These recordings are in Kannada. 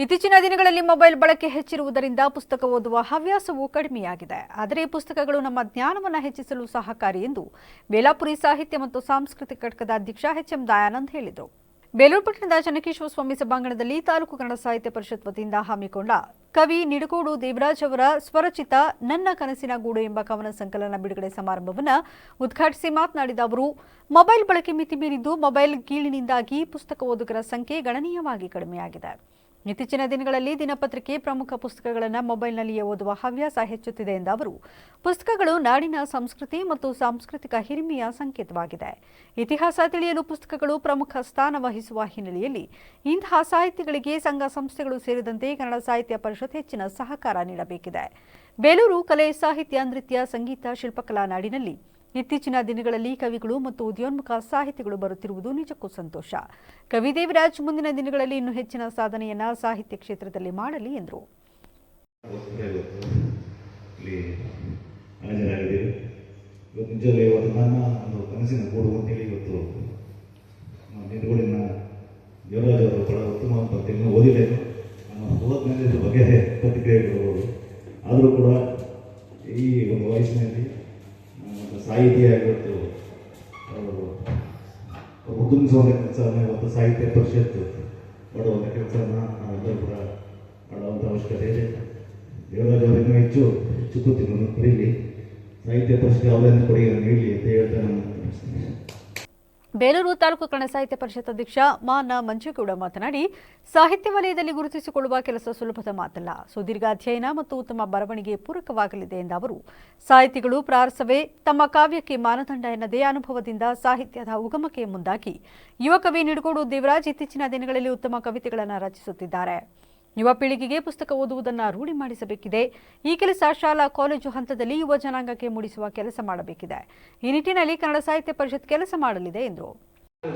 ಇತ್ತೀಚಿನ ದಿನಗಳಲ್ಲಿ ಮೊಬೈಲ್ ಬಳಕೆ ಹೆಚ್ಚಿರುವುದರಿಂದ ಪುಸ್ತಕ ಓದುವ ಹವ್ಯಾಸವೂ ಕಡಿಮೆಯಾಗಿದೆ. ಆದರೆ ಪುಸ್ತಕಗಳು ನಮ್ಮ ಜ್ಞಾನವನ್ನು ಹೆಚ್ಚಿಸಲು ಸಹಕಾರಿ ಎಂದು ಬೇಲಾಪುರಿ ಸಾಹಿತ್ಯ ಮತ್ತು ಸಾಂಸ್ಕೃತಿಕ ಘಟಕದ ಅಧ್ಯಕ್ಷ ಎಚ್ ಎಂ ದಯಾನಂದ್ ಹೇಳಿದರು. ಬೇಲೂರು ಪಟ್ಟಣದ ಚನ್ನಕೇಶ್ವರ ಸ್ವಾಮಿ ಸಭಾಂಗಣದಲ್ಲಿ ತಾಲೂಕು ಕನ್ನಡ ಸಾಹಿತ್ಯ ಪರಿಷತ್ ವತಿಯಿಂದ ಹಮ್ಮಿಕೊಂಡ ಕವಿ ನಿಡಗೋಡು ದೇವರಾಜ್ ಅವರ ಸ್ವರಚಿತ ನನ್ನ ಕನಸಿನ ಗೂಡು ಎಂಬ ಕವನ ಸಂಕಲನ ಬಿಡುಗಡೆ ಸಮಾರಂಭವನ್ನು ಉದ್ಘಾಟಿಸಿ ಮಾತನಾಡಿದ ಅವರು, ಮೊಬೈಲ್ ಬಳಕೆ ಮಿತಿ ಮೀರಿದ್ದು ಮೊಬೈಲ್ ಗೀಳಿನಿಂದಾಗಿ ಪುಸ್ತಕ ಓದುಗರ ಸಂಖ್ಯೆ ಗಣನೀಯವಾಗಿ ಕಡಿಮೆಯಾಗಿದೆ. ಇತ್ತೀಚಿನ ದಿನಗಳಲ್ಲಿ ದಿನಪತ್ರಿಕೆ ಪ್ರಮುಖ ಪುಸ್ತಕಗಳನ್ನು ಮೊಬೈಲ್ನಲ್ಲಿಯೇ ಓದುವ ಹವ್ಯಾಸ ಹೆಚ್ಚುತ್ತಿದೆ ಎಂದ ಅವರು, ಪುಸ್ತಕಗಳು ನಾಡಿನ ಸಂಸ್ಕೃತಿ ಮತ್ತು ಸಾಂಸ್ಕೃತಿಕ ಹಿರಿಮೆಯ ಸಂಕೇತವಾಗಿದೆ. ಇತಿಹಾಸ ತಿಳಿಯಲು ಪುಸ್ತಕಗಳು ಪ್ರಮುಖ ಸ್ಥಾನ ವಹಿಸುವ ಹಿನ್ನೆಲೆಯಲ್ಲಿ ಇಂತಹ ಸಾಹಿತ್ಯಗಳಿಗೆ ಸಂಘ ಸಂಸ್ಥೆಗಳು ಸೇರಿದಂತೆ ಕನ್ನಡ ಸಾಹಿತ್ಯ ಪರಿಷತ್ ಹೆಚ್ಚಿನ ಸಹಕಾರ ನೀಡಬೇಕಿದೆ. ಬೇಲೂರು ಕಲೆ ಸಾಹಿತ್ಯ ನೃತ್ಯ ಸಂಗೀತ ಶಿಲ್ಪಕಲಾ ನಾಡಿನಲ್ಲಿ ಇತ್ತೀಚಿನ ದಿನಗಳಲ್ಲಿ ಕವಿಗಳು ಮತ್ತು ಉದಯೋನ್ಮುಖ ಸಾಹಿತಿಗಳು ಬರುತ್ತಿರುವುದು ನಿಜಕ್ಕೂ ಸಂತೋಷ. ಕವಿ ದೇವರಾಜ್ ಮುಂದಿನ ದಿನಗಳಲ್ಲಿ ಇನ್ನೂ ಹೆಚ್ಚಿನ ಸಾಧನೆಯನ್ನ ಸಾಹಿತ್ಯ ಕ್ಷೇತ್ರದಲ್ಲಿ ಮಾಡಲಿ ಎಂದರು. ದೇವರಾಜ್ ಉತ್ತಮ ಓದಿದ್ದೇನೆ ನಾನು ಓದ್ಮೇಲೆ ಇದ್ರ ಬಗ್ಗೆ ಪ್ರತಿಕ್ರಿಯೆ ಕೊಡ್ಬೋದು ಆದರೂ ಕೂಡ ಈ ಒಂದು ವಯಸ್ಸಿನಲ್ಲಿ ನಾನು ಒಬ್ಬ ಸಾಹಿತಿಯಾಗಿ ಇವತ್ತು ಉದ್ಯಮಿಸುವಂಥ ಕೆಲಸವನ್ನು ಇವತ್ತು ಸಾಹಿತ್ಯ ಪರಿಷತ್ತು ಮಾಡುವಂಥ ಕೆಲಸವನ್ನು ನಾವೆಲ್ಲರೂ ಕೂಡ ಮಾಡುವಂಥ ಅವಶ್ಯಕತೆ ಇದೆ ದೇವರಾಜ್ ಅವರು ಇನ್ನೂ ಹೆಚ್ಚು ಹೆಚ್ಚು ಬರೀಲಿ ಸಾಹಿತ್ಯ ಪರಿಷತ್ ಅವರನ್ನು ಕೊಡುಗೆಯನ್ನು ನೀಡಲಿ ಅಂತ ಹೇಳ್ತಾ ನಾನು. ಬೇಲೂರು ತಾಲೂಕು ಕನ್ನಡ ಸಾಹಿತ್ಯ ಪರಿಷತ್ ಅಧ್ಯಕ್ಷ ಮಾನ ಮಂಜೇಗೌಡ ಮಾತನಾಡಿ, ಸಾಹಿತ್ಯ ವಲಯದಲ್ಲಿ ಗುರುತಿಸಿಕೊಳ್ಳುವ ಕೆಲಸ ಸುಲಭದ ಮಾತಲ್ಲ. ಸುದೀರ್ಘ ಅಧ್ಯಯನ ಮತ್ತು ಉತ್ತಮ ಬರವಣಿಗೆ ಪೂರಕವಾಗಲಿದೆ ಎಂದ ಅವರು, ಸಾಹಿತಿಗಳು ಪ್ರಾರಸವೇ ತಮ್ಮ ಕಾವ್ಯಕ್ಕೆ ಮಾನದಂಡ ಎನ್ನದೇ ಅನುಭವದಿಂದ ಸಾಹಿತ್ಯದ ಉಗಮಕ್ಕೆ ಮುಂದಾಗಿ. ಯುವಕವಿ ನಿಡಗೋಡು ದೇವರಾಜ್ ಇತ್ತೀಚಿನ ದಿನಗಳಲ್ಲಿ ಉತ್ತಮ ಕವಿತೆಗಳನ್ನು ರಚಿಸುತ್ತಿದ್ದಾರೆ. ಯುವ ಪೀಳಿಗೆಗೆ ಪುಸ್ತಕ ಓದುವುದನ್ನು ರೂಢಿ ಮಾಡಿಸಬೇಕಿದೆ. ಈ ಕೆಲಸ ಶಾಲಾ, ಕಾಲೇಜು ಹಂತದಲ್ಲಿ ಯುವ ಜನಾಂಗಕ್ಕೆ ಮೂಡಿಸುವ ಕೆಲಸ ಮಾಡಬೇಕಿದೆ. ಈ ನಿಟ್ಟಿನಲ್ಲಿ ಕನ್ನಡ ಸಾಹಿತ್ಯ ಪರಿಷತ್ ಕೆಲಸ ಮಾಡಲಿದೆ ಎಂದರು.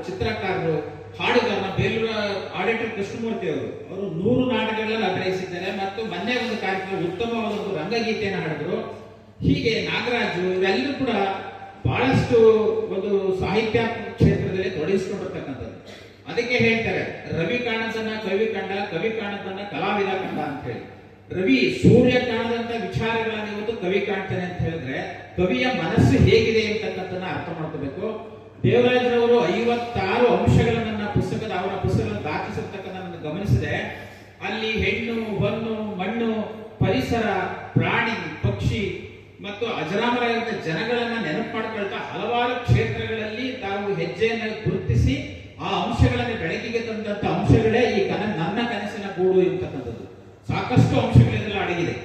ಚಿತ್ರಕಾರರು ಹಾಡುಗಾರನ ಬೇಲೂರ ಆಡಿಟರ್ ಕೃಷ್ಣಮೂರ್ತಿ ಅವರು ಅವರು ನೂರು ನಾಟಕಗಳಲ್ಲಿ ಅಭಿನಯಿಸಿದ್ದಾರೆ ಮತ್ತು ಮೊನ್ನೆ ಒಂದು ಕಾರ್ಯಕ್ರಮ, ಉತ್ತಮವಾದ ಒಂದು ರಂಗಗೀತೆಯನ್ನು ಹಾಡಿದ್ರು. ಹೀಗೆ ನಾಗರಾಜು ಇವೆಲ್ಲರೂ ಕೂಡ ಬಹಳಷ್ಟು ಒಂದು ಸಾಹಿತ್ಯ ಕ್ಷೇತ್ರದಲ್ಲಿ ತೊಡಗಿಸಿಕೊಂಡಿರ್ತಕ್ಕಂಥದ್ದು. ಅದಕ್ಕೆ ಹೇಳ್ತಾರೆ, ರವಿ ಕಾಣದನ್ನ ಕವಿ ಕಂಡ, ಕವಿ ಕಾಣದನ್ನ ಕಲಾವಿದ ಕಂಡ ಅಂತ ಹೇಳಿ. ರವಿ ಸೂರ್ಯ ಕಾಣದಂತ ವಿಚಾರಗಳನ್ನ ಇವತ್ತು ಕವಿ ಕಾಣ್ತಾನೆ ಅಂತ ಹೇಳಿದ್ರೆ, ಕವಿಯ ಮನಸ್ಸು ಹೇಗಿದೆ ಅಂತಕ್ಕಂಥದ್ದನ್ನ ಅರ್ಥ ಮಾಡ್ಕೋಬೇಕು. ದೇವರಾಜರವರು ಐವತ್ತಾರು ಅಂಶಗಳನ್ನ ಪುಸ್ತಕದ, ಅವರ ಪುಸ್ತಕಗಳನ್ನು ದಾಖಲಿಸಿರ್ತಕ್ಕಂಥ ಗಮನಿಸಿದೆ. ಅಲ್ಲಿ ಹೆಣ್ಣು, ಹೊನ್ನು, ಮಣ್ಣು, ಪರಿಸರ, ಪ್ರಾಣಿ, ಪಕ್ಷಿ ಮತ್ತು ಅಜರಾಮರಾಗಿದ್ದ ಜನಗಳನ್ನ ನೆನಪು ಮಾಡ್ಕೊಳ್ತಾ ಹಲವಾರು ಕ್ಷೇತ್ರಗಳಲ್ಲಿ ತಾವು ಹೆಜ್ಜೆಯನ್ನು ಗುರುತಿಸಿ ಆ ಅಂಶಗಳನ್ನು ಬೆಳಕಿಗೆ ತಂದಂತ ಅಂಶಗಳೇ ಈ ಕನ ನನ್ನ ಕನಸಿನ ಗೂಡು ಎಂತಕ್ಕಂಥದ್ದು. ಸಾಕಷ್ಟು ಅಂಶಗಳಿಂದ ಅಡಗಿದೆ.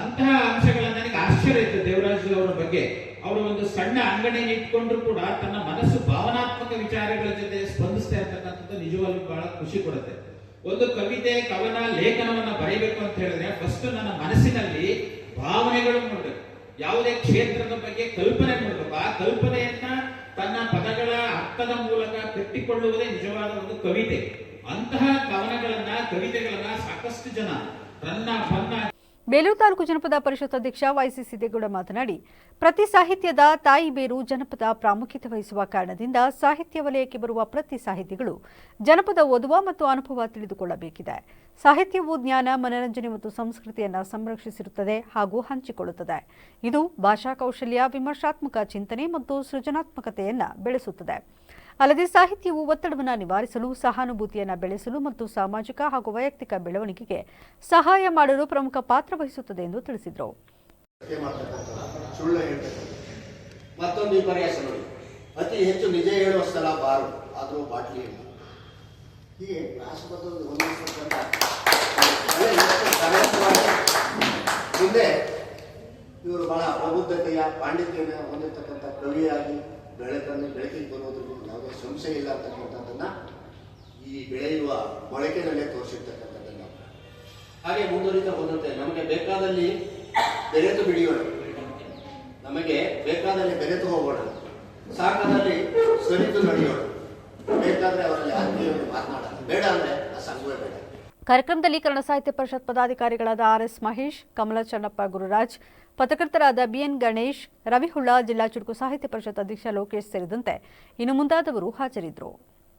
ಅಂತಹ ಅಂಶಗಳನ್ನ ನನಗೆ ಆಶ್ಚರ್ಯ ಇತ್ತು ದೇವರಾಜ್ ಅವರ ಬಗ್ಗೆ. ಅವರು ಒಂದು ಸಣ್ಣ ಅಂಗಡಿಯನ್ನು ಇಟ್ಕೊಂಡ್ರು ಕೂಡ ತನ್ನ ಮನಸ್ಸು ಭಾವನಾತ್ಮಕ ವಿಚಾರಗಳ ಜೊತೆ ಸ್ಪಂದಿಸ್ತಾ ಇರ್ತಕ್ಕಂಥದ್ದು ನಿಜವಾಗ್ಲೂ ಬಹಳ ಖುಷಿ ಕೊಡುತ್ತೆ. ಒಂದು ಕವಿತೆ, ಕವನ, ಲೇಖನವನ್ನ ಬರೀಬೇಕು ಅಂತ ಹೇಳಿದ್ರೆ ಫಸ್ಟ್ ನನ್ನ ಮನಸ್ಸಿನಲ್ಲಿ ಭಾವನೆಗಳು ನೋಡ್ಬೇಕು ಯಾವುದೇ ಕ್ಷೇತ್ರದ ಬಗ್ಗೆ ಕಲ್ಪನೆ ಮಾಡಬೇಕು. ಆ ಕಲ್ಪನೆಯನ್ನ ತನ್ನ ಪದಗಳ ಅರ್ಥದ ಮೂಲಕ ಕಟ್ಟಿಕೊಳ್ಳುವುದೇ ನಿಜವಾದ ಒಂದು ಕವಿತೆ. ಅಂತಹ ಕವನಗಳನ್ನ ಕವಿತೆಗಳನ್ನ ಸಾಕಷ್ಟು ಜನ ತನ್ನ ಫನ್ನ ಬೇಲೂರು ತಾಲೂಕು ಜನಪದ ಪರಿಷತ್ ಅಧ್ಯಕ್ಷ ವೈಸಿ ಸಿದ್ದೇಗೌಡ ಮಾತನಾಡಿ, ಪ್ರತಿ ಸಾಹಿತ್ಯದ ತಾಯಿ ಬೇರು ಜನಪದ ಪ್ರಾಮುಖ್ಯತೆ ವಹಿಸುವ ಕಾರಣದಿಂದ ಸಾಹಿತ್ಯ ವಲಯಕ್ಕೆ ಬರುವ ಪ್ರತಿ ಸಾಹಿತಿಗಳು ಜನಪದ ಓದುವ ಮತ್ತು ಅನುಭವ ತಿಳಿದುಕೊಳ್ಳಬೇಕಿದೆ. ಸಾಹಿತ್ಯವು ಜ್ಞಾನ, ಮನರಂಜನೆ ಮತ್ತು ಸಂಸ್ಕೃತಿಯನ್ನು ಸಂರಕ್ಷಿಸಿರುತ್ತದೆ ಹಾಗೂ ಹಂಚಿಕೊಳ್ಳುತ್ತದೆ. ಇದು ಭಾಷಾ ಕೌಶಲ್ಯ, ವಿಮರ್ಶಾತ್ಮಕ ಚಿಂತನೆ ಮತ್ತು ಸೃಜನಾತ್ಮಕತೆಯನ್ನು ಬೆಳೆಸುತ್ತದೆ. ಅಲ್ಲದೆ ಸಾಹಿತ್ಯವು ಒತ್ತಡವನ್ನು ನಿವಾರಿಸಲು, ಸಹಾನುಭೂತಿಯನ್ನು ಬೆಳೆಸಲು ಮತ್ತು ಸಾಮಾಜಿಕ ಹಾಗೂ ವೈಯಕ್ತಿಕ ಬೆಳವಣಿಗೆಗೆ ಸಹಾಯ ಮಾಡಲು ಪ್ರಮುಖ ಪಾತ್ರ ವಹಿಸುತ್ತದೆ ಎಂದು ತಿಳಿಸಿದರು. ಮತ್ತೊಂದು ಅತಿ ಹೆಚ್ಚು ನಿಜ ಹೇಳುವ ಸ್ಥಳ ಬಾರು. ಆದರೂ ಬಾಟ್ಲಿ ಹೀಗೆ ಮುಂದೆ ಇವರು ಬಹಳ ಪ್ರಬುದ್ಧತೆಯ ಪಾಂಡಿತ್ಯ ಹೊಂದಿರತಕ್ಕಂಥ ಕವಿಯಾಗಿ ಬೆಳಕನ್ನು ಬೆಳಕಿಗೆ ಬರೋದ್ರಿಂದ ಯಾವುದೇ ಸಂಶಯ ಇಲ್ಲ ಅಂತಕ್ಕಂಥದ್ದನ್ನ ಈ ಬೆಳೆಯುವ ಮೊಳಕೆನಲ್ಲೇ ತೋರಿಸಿರ್ತಕ್ಕಂಥದ್ದನ್ನ ಹಾಗೆ ಮುಂದುವರಿತಾ ಹೋದಂತೆ ನಮಗೆ ಬೇಕಾದಲ್ಲಿ ಬೆರೆತು ಬಿಡಿಯೋಣ. ನಮಗೆ ಬೇಕಾದಲ್ಲಿ ಬೆರೆತು ಹೋಗೋಣ. ಸಾಕದಲ್ಲಿ ಸರಿತು ನಡೆಯೋಣ. ಬೇಕಾದ್ರೆ ಅವರಲ್ಲಿ ಆತ್ಮೀಯವಾಗಿ ಮಾತನಾಡೋಣ. ಬೇಡ ಅಂದ್ರೆ ಆ ಸಂಘವೇ ಬೇಡ. ಕಾರ್ಯಕ್ರಮದಲ್ಲಿ ಕನ್ನಡ ಸಾಹಿತ್ಯ ಪರಿಷತ್ ಪದಾಧಿಕಾರಿಗಳಾದ ಆರ್ ಎಸ್ ಮಹೇಶ್ ಕಮಲ ಚನ್ನಪ್ಪ ಗುರುರಾಜ್ ಪತ್ರಕರ್ತರಾದ ಬಿಎನ್ ಗಣೇಶ್ ರವಿಹುಳ್ಳ ಜಿಲ್ಲಾ ಚುಟುಕು ಸಾಹಿತ್ಯ ಪರಿಷತ್ ಅಧ್ಯಕ್ಷ ಲೋಕೇಶ್ ಸೇರಿದಂತೆ ಇನ್ನು ಮುಂದಾದವರು ಹಾಜರಿದ್ದರು.